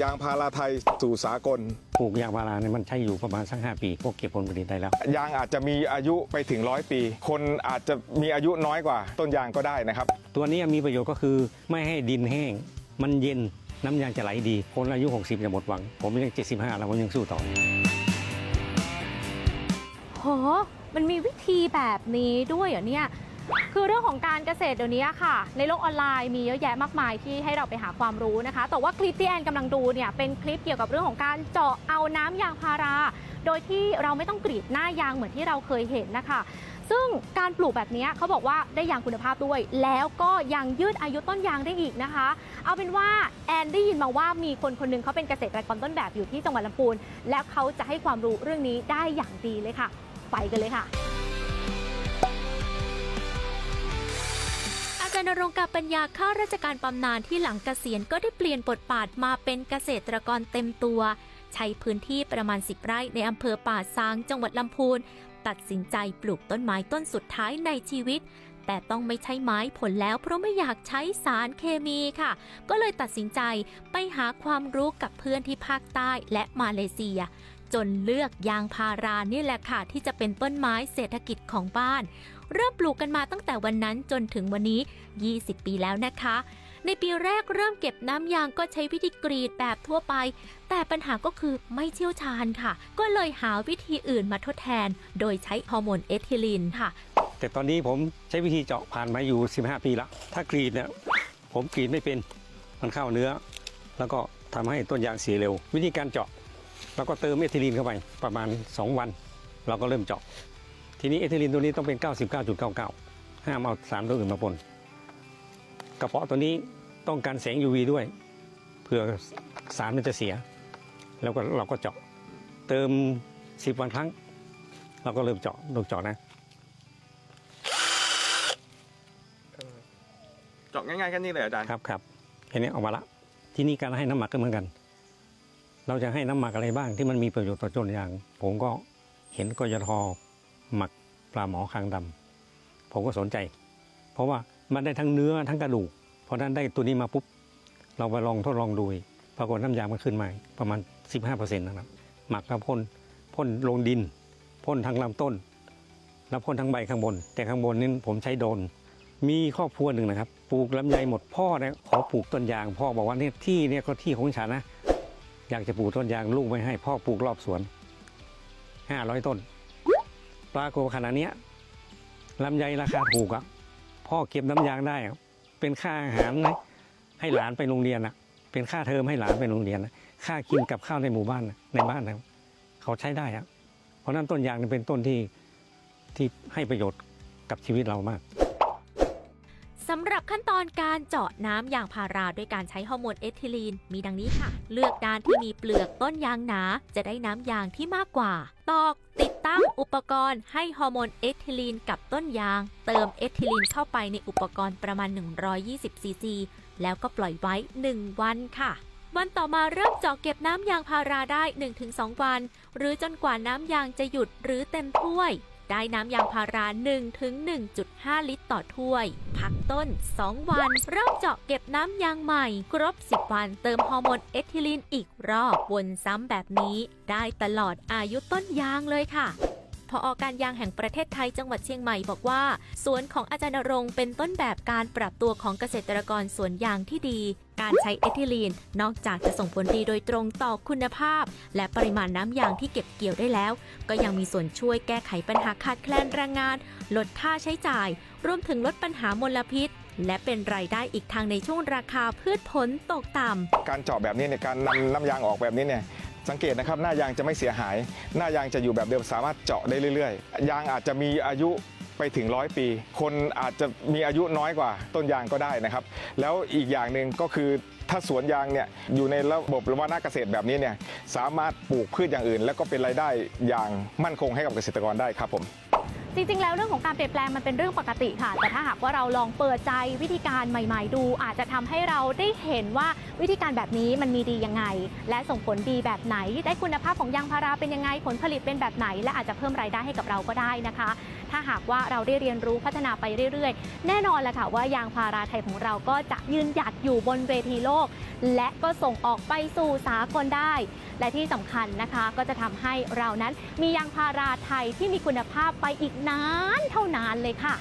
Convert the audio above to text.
ยางพาราไทยสู่สากล ปลูกยางพาราเนี่ยมันใช้อยู่ประมาณสักห้าปีพวกเก็บผลผลิตได้แล้ว ยางอาจจะมีอายุไปถึงร้อยปี คนอาจจะมีอายุน้อยกว่า ต้นยางก็ได้นะครับ ตัวนี้มีประโยชน์ก็คือไม่ให้ดินแห้ง มันเย็นน้ำยางจะไหลดี คนอายุ 60 จะหมดหวัง ผมยัง 75 แล้วผมยังสู้ต่อโหมันมีวิธีแบบนี้ด้วยเหรอเนี่ย คือเรื่องของการเกษตรเดี๋ยวนี้ค่ะ ในโลกออนไลน์มีเยอะแยะมากมายที่ให้เราไปหาความรู้นะคะ แต่ว่าคลิปที่แอนกำลังดูเนี่ยเป็นคลิปเกี่ยวกับเรื่องของการเจาะเอาน้ำยางพารา โดยที่เราไม่ต้องกรีดหน้ายางเหมือนที่เราเคยเห็นนะคะ ซึ่งการปลูกแบบนี้เขาบอกว่าได้ยางคุณภาพด้วย แล้วก็ยังยืดอายุต้นยางได้อีกนะคะ เอาเป็นว่าแอนได้ยินมาว่ามีคนคนหนึงเขาเป็นเกษตรกรต้นแบบอยู่ที่จังหวัดลำพูน แล้วเขาจะให้ความรู้เรื่องนี้ได้อย่างดีเลยค่ะ ไปกันเลยค่ะ จนรงค์กับปัญญาข้าราชการบำนาญที่หลังเกษียณก็ได้เปลี่ยนบทบาทมาเป็นเกษตรกรเต็มตัว ใช้พื้นที่ประมาณ10ไร่ในอำเภอป่าซางจังหวัดลำพูน ตัดสินใจปลูกต้นไม้ต้นสุดท้ายในชีวิต แต่ต้องไม่ใช้ไม้ผลแล้วเพราะไม่อยากใช้สารเคมีค่ะ ก็เลยตัดสินใจไปหาความรู้กับเพื่อนที่ภาคใต้และมาเลเซีย จนเลือกยางพารานี่แหละค่ะที่จะเป็นต้นไม้เศรษฐกิจของบ้าน เริ่มปลูกกันมาตั้งแต่วันนั้นจนถึงวันนี้ 20 ปีแล้วนะคะ ในปีแรกเริ่มเก็บน้ำยางก็ใช้วิธีกรีดแบบทั่วไป แต่ปัญหาก็คือไม่เชี่ยวชาญค่ะ ก็เลยหาวิธีอื่นมาทดแทน โดยใช้ฮอร์โมนเอทิลีนค่ะ แต่ตอนนี้ผมใช้วิธีเจาะผ่านมาอยู่ 15 ปีละถ้ากรีดเนี่ยผมกรีดไม่เป็นมันเข้าเนื้อ แล้วก็ทำให้ต้นยางเสียเร็ว วิธีการเจาะ เราก็เติมเอทิลีนเข้าไปประมาณ 2 วัน เราก็เริ่มเจาะ ทีนี้เอทิลีนตัวนี้ต้องเป็น 99.99 ห้ามเอาสารตัวอื่นมาปน กระเพาะตัวนี้ต้องการแสง UV ด้วยเพื่อสารมันจะเสีย แล้วก็เราก็เจาะเติม 10 วันครั้ง เราก็เริ่มเจาะลงเจาะนะเจาะง่ายๆแค่นี้เลยอาจารย์ครับครับแค่นี้ออกมาละที่นี่การให้น้ำหมักก็เหมือนกัน เราจะให้น้ำหมักอะไรบ้างที่มันมีประโยชน์ต่อต้นยาง ผมก็เห็นกยทหมักปลาหมอคางดำผมก็สนใจ เพราะว่ามันได้ทั้งเนื้อทั้งกระดูกเพราะนั้นได้ตัวนี้มาปุ๊บ เราไปลองทดลองดูปรากฏน้ำยางมันขึ้นมาประมาณ 15%นะครับ หมักแล้วพ่นพ่นลงดินพ่นทั้งลำต้น แล้วพ่นทั้งใบข้างบน แต่ข้างบนนี่ผมใช้โดน มีครอบครัวหนึ่งนะครับ ปลูกลำไยหมดพ่อเนี่ยขอปลูกต้นยาง พ่อบอกว่าเนี่ยที่เนี่ยก็ที่ของฉันนะ อยากจะปลูกต้นยางลูกไม่ให้พ่อปลูกรอบสวนห้าร้อยต้น ปรากฏขณะเนี้ยลำไยราคาถูกอะพ่อเก็บน้ำยางได้ เป็นค่าอาหารนะให้หลานไปโรงเรียนอะเป็นค่าเทอมให้หลานไปโรงเรียนค่ากินกับข้าวในหมู่บ้านในบ้านนะเขาใช้ได้อะเพราะนั้นต้นยางเป็นต้นที่ที่ให้ประโยชน์กับชีวิตเรามากำหรับขั้นตอนการเจาะน้ำยางพาราด้วยการใช้ฮอร์โมนเอทิลีน มีดังนี้ค่ะ เลือกด้านที่มีเปลือกต้นยางหนา จะได้น้ำยางที่มากกว่า ตอกติดตั้งอุปกรณ์ให้ฮอร์โมนเอทิลีนกับต้นยาง เติมเอทิลีนเข้าไปในอุปกรณ์ประมาณ 120ซีซีแล้วก็ปล่อยไว้ 1 วันค่ะวันต่อมาเริ่มเจาะเก็บน้ำยางพาราได้ 1-2 วัน หรือจนกว่าน้ำยางจะหยุดหรือเต็มถ้วย ได้น้ำยางพารา1ถึง1.5 ลิตรต่อถ้วย พักต้น 2 วัน เริ่มเจาะเก็บน้ำยางใหม่ ครบ 10 วันเติมฮอร์โมนเอทิลีนอีกรอบวนซ้ำแบบนี้ ได้ตลอดอายุต้นยางเลยค่ะ พออการยางแห่งประเทศไทยจังหวัดเชียงใหม่บอกว่า สวนของอาจารย์รงเป็นต้นแบบการปรับตัวของเกษตรกรสวนยางที่ดี การใช้เอทิลีน นอกจากจะส่งผลดีโดยตรงต่อคุณภาพ และปริมาณน้ำยางที่เก็บเกี่ยวได้แล้ว ก็ยังมีส่วนช่วยแก้ไขปัญหาขาดแคลนแรงงาน ลดค่าใช้จ่าย รวมถึงลดปัญหามลพิษและเป็นรายได้อีกทางในช่วงราคาพืชผลตกต่ำ การเจาะแบบนี้เนี่ยการนำน้ำยางออกแบบนี้เนี่ย สังเกตนะครับหน้ายางจะไม่เสียหาย หน้ายางจะอยู่แบบเดิมสามารถเจาะได้เรื่อยๆ ยางอาจจะมีอายุไปถึงร้อยปี คนอาจจะมีอายุน้อยกว่าต้นยางก็ได้นะครับ แล้วอีกอย่างหนึ่งก็คือถ้าสวนยางเนี่ยอยู่ในระบบระวนาเกษตรแบบนี้เนี่ยสามารถปลูกพืชอย่างอื่น แล้วก็เป็นรายได้อย่างมั่นคงให้กับเกษตรกรได้ครับผม จริงๆ แล้วเรื่องของการเปลี่ยนแปลงมันเป็นเรื่องปกติค่ะ แต่ถ้าหากว่าเราลองเปิดใจวิธีการใหม่ ๆ ดู อาจจะทำให้เราได้เห็นว่าวิธีการแบบนี้มันมีดียังไง และส่งผลดีแบบไหน ได้คุณภาพของยางพาราเป็นยังไงผลผลิตเป็นแบบไหน และอาจจะเพิ่มรายได้ให้กับเราก็ได้นะคะ ถ้าหากว่าเราได้เรียนรู้พัฒนาไปเรื่อยๆ แน่นอนแหละค่ะว่ายางพาราไทยของเราก็จะยืนหยัดอยู่บนเวทีโลก และก็ส่งออกไปสู่สากลได้ และที่สำคัญนะคะก็จะทำให้เรานั้นมียางพาราไทยที่มีคุณภาพไปอีกนานเท่านานเลยค่ะ